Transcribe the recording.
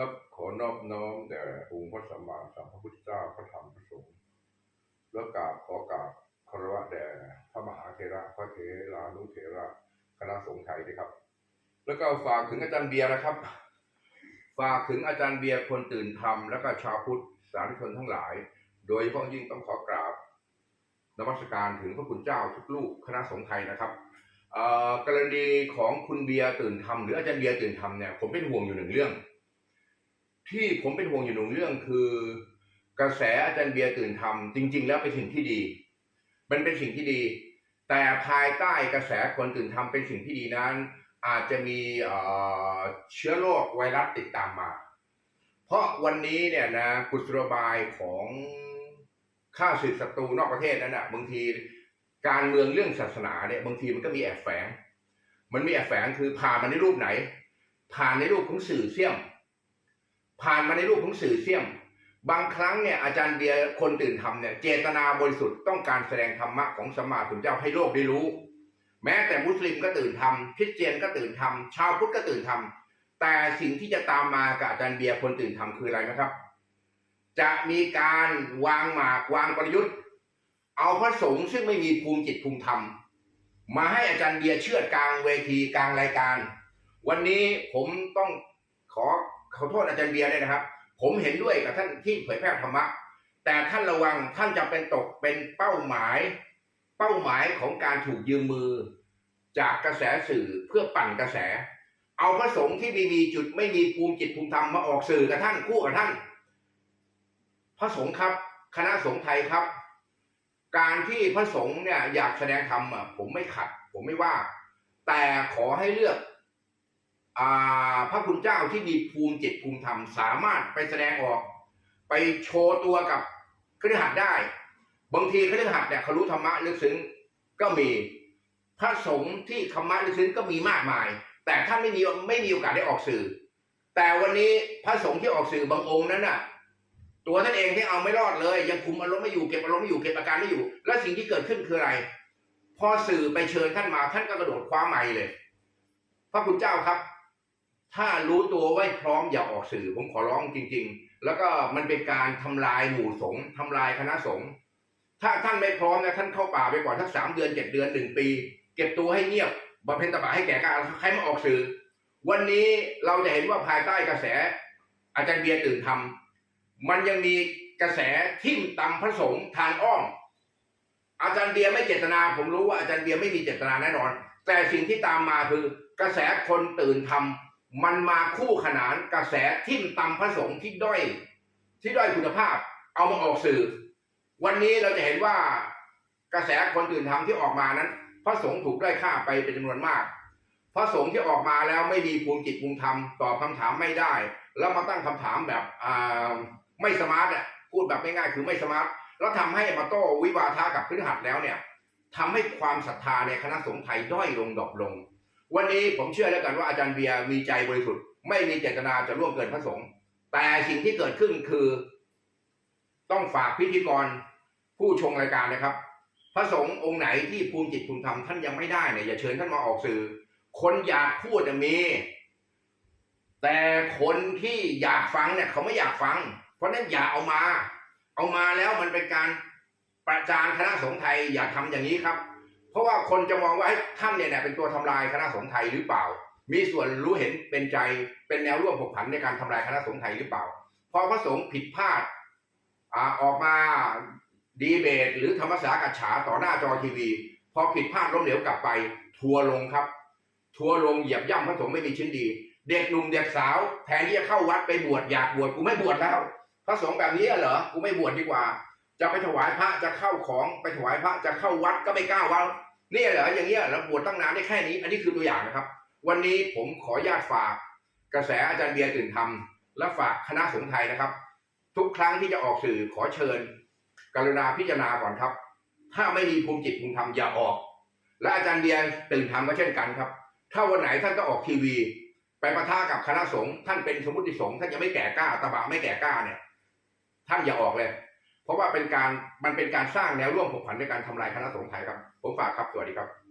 ครับขอนอบน้อมแด่องค์พระสัมมาสัมพุทธเจ้าพระธรรมพระสงฆ์แล้วกราบขอกราบคารวะแด่พระมหาเถระพระเถรานุเถระคณะสงฆ์ไทยด้วยครับ แล้วก็ฝากถึงอาจารย์เบียร์นะครับ ฝากถึงอาจารย์เบียร์คนตื่นธรรมแล้วก็ชาวพุทธสาธุชนทั้งหลาย โดยเฉพาะยิ่งต้องขอกราบนมัสการถึงพระคุณเจ้าทุกลูกคณะสงฆ์ไทยนะครับอ่อกรณีของคุณเบียร์ตื่นธรรมหรืออาจารย์เบียร์ตื่นธรรมเนี่ยผมเป็นห่วงอยู่หนึ่งเรื่อง ที่ผมเป็นห่วงอยู่หนึ่งเรื่องคือ กระแสอาจารย์เบียร์ตื่นธรรมจริง ๆ แล้วเป็นสิ่งที่ดี มันเป็นสิ่งที่ดี แต่ภายใต้กระแสคนตื่นธรรมเป็นสิ่งที่ดีนั้น อาจจะมีเอ่อเชื้อโรคไวรัสติดตามมา เพราะวันนี้เนี่ยนะกุศโลบายของข้าศึกศัตรูนอกประเทศนั้นนะบางทีการเมืองเรื่องศาสนาเนี่ยบางทีมันก็มีแอบแฝง มันมีแอบแฝงคือผ่านมาในรูปไหน ผ่านในรูปของสื่อเสี่ยม ผ่านมาในรูปของสื่อเสี่ยม บางครั้งเนี่ยอาจารย์เบียร์คนตื่นธรรมเนี่ยเจตนาบริสุทธิ์ต้องการแสดงธรรมะของสมมาสมุทรเจ้าให้โลกได้รู้ แม้แต่มุสลิมก็ตื่นธรรมคริสเตียนก็ตื่นธรรมชาวพุทธก็ตื่นธรรมแต่สิ่งที่จะตามมากับอาจารย์เบียร์คนตื่นธรรมคืออะไรนะครับ จะมีการวางหมากวางประยุทธ์ เอาพระสงฆ์ซึ่งไม่มีภูมิจิตภูมิธรรม มาให้อาจารย์เบียร์เชื่อดกลางเวทีกลางรายการ วันนี้ผมต้องขอ ขอโทษอาจารย์เบียร์เลยนะครับ ผมเห็นด้วยกับท่านที่เผยแพร่ธรรมะ แต่ท่านระวังท่านจะเป็นตกเป็นเป้าหมาย เป้าหมายของการถูกยืมมือ จากกระแสสื่อเพื่อปั่นกระแส เอาพระสงฆ์ที่ไม่มีจุดไม่มีภูมิจิตภูมิธรรมมาออกสื่อกับท่านคู่กับท่าน พระสงฆ์ครับ คณะสงฆ์ไทยครับ การที่พระสงฆ์เนี่ยอยากแสดงธรรมอะผมไม่ขัด ผมไม่ว่า แต่ขอให้เลือก พระคุณเจ้าที่มีภูมิจิตภูมิธรรม สามารถไปแสดงออก ไปโชว์ตัวกับคฤหัสถ์ได้ บางทีคฤหัสถ์เนี่ยเขารู้ธรรมะลึกซึ้งก็มีพระสงฆ์ที่ธรรมะลึกซึ้งก็มีมากมาย แต่ท่านไม่มีไม่มีโอกาสได้ออกสื่อ แต่วันนี้พระสงฆ์ที่ออกสื่อบางองค์นั้นน่ะ ตัวท่านเองที่เอาไม่รอดเลย ยังคุมอารมณ์ไม่อยู่เก็บอารมณ์ไม่อยู่เก็บอาการไม่อยู่ และสิ่งที่เกิดขึ้นคืออะไร พอสื่อไปเชิญท่านมาท่านก็กระโดดคว้าไม้เลย พระคุณเจ้าครับ ถ้ารู้ตัวไว้พร้อมอย่าออกสื่อ ผมขอร้องจริง ๆ แล้วก็มันเป็นการทำลายหมู่สงฆ์ทำลายคณะสงฆ์ถ้าท่านไม่พร้อมนะท่านเข้าป่าไปก่อนทักสามเดือนเจ็ดเดือนหนึ่งปี เก็บตัวให้เงียบบำเพ็ญตบะให้แก่กล้าใครมาออกสื่อ วันนี้เราจะเห็นว่าภายใต้กระแส อาจารย์เบียร์ตื่นทำมันยังมีกระแสทิ่มตำพระสงฆ์ทางอ้อมอาจารย์เบียร์ไม่เจตนา ผมรู้ว่าอาจารย์เบียร์ไม่มีเจตนาแน่นอน แต่สิ่งที่ตามมาคือกระแสคนตื่นทำ มันมาคู่ขนานกระแสทิ่มตำพระสงฆ์ที่ด้อย ที่ด้อยคุณภาพ เอามาออกสื่อ วันนี้เราจะเห็นว่ากระแสคนตื่นทำที่ออกมานั้น พระสงฆ์ถูกด้อยค่าไปเป็นจำนวนมาก พระสงฆ์ที่ออกมาแล้วไม่มีภูมิจิตภูมิธรรมตอบคำถามไม่ได้ แล้วมาตั้งคำถามแบบอ่าไม่สมาร์ทอะพูดแบบง่ายๆคือไม่สมาร์ทแล้วทำให้มาโต้วิวาทากับพฤหัสแล้วเนี่ยทำให้ความศรัทธาในคณะสงฆ์ไทยด้อยลงดรอปลง วันนี้ผมเชื่อแล้วกันว่าอาจารย์เบียร์มีใจบริสุทธิ์ไม่มีเจตนาจะล่วงเกินพระสงฆ์แต่สิ่งที่เกิดขึ้นคือ ต้องฝากพิธีกรผู้ชงรายการนะครับ พระสงฆ์องค์ไหนที่ภูมิจิตภูมิธรรมท่านยังไม่ได้เนี่ยอย่าเชิญท่านมาออกสื่อ คนอยากพูดจะมี แต่คนที่อยากฟังเนี่ยเขาไม่อยากฟัง เพราะนั้นอย่าเอามา เอามาแล้วมันเป็นการประจานคณะสงฆ์ไทยอย่าทำอย่างนี้ครับ ราะว่าคนจะมองว่าท่านเนี่ยเป็นตัวทำลายคณะสงฆ์ไทยหรือเปล่า มีส่วนรู้เห็นเป็นใจเป็นแนวร่วมผกผันในการทำลายคณะสงฆ์ไทยหรือเปล่า พอพระสงฆ์ผิดพลาดออกมาดีเบต หรือธรรมสากัจฉาต่อหน้าจอทีวี พอผิดพลาดล้มเหลวกลับไป ทัวลงครับ ทัวลงเหยียบย่ำพระสงฆ์ไม่มีชิ้นดี เด็กหนุ่มเด็กสาวแทนที่จะเข้าวัดไปบวชอยากบวชกูไม่บวชแล้วพระสงฆ์แบบนี้เหรอกูไม่บวชดีกว่า จะไปถวายพระจะเข้าของไปถวายพระจะเข้าวัดก็ไม่กล้าว่า นี่เหรออย่างเงี้ยแล้วบวชตั้งนานได้แค่นี้ อันนี้คือตัวอย่างนะครับ วันนี้ผมขอญาตฝาก กระแสอาจารย์เบียร์ตื่นธรรม และฝากคณะสงฆ์ไทยนะครับ ทุกครั้งที่จะออกสื่อขอเชิญ กรุณาพิจารณาก่อนครับ ถ้าไม่มีภูมิจิตภูมิธรรมอย่าออก และอาจารย์เบียร์ตื่นธรรมก็เช่นกันครับ ถ้าวันไหนท่านก็ออกทีวี ไปปะทะกับคณะสงฆ์ท่านเป็นสมมติสงฆ์ท่านยังไม่แก่กล้าตบะไม่แก่กล้าเนี่ย ท่านอย่าออกเลย เพราะว่าเป็นการมันเป็นการสร้างแนวร่วมผกผันในการทำลายคณะสงฆ์ไทยครับ ผมฝากครับสวัสดีครับ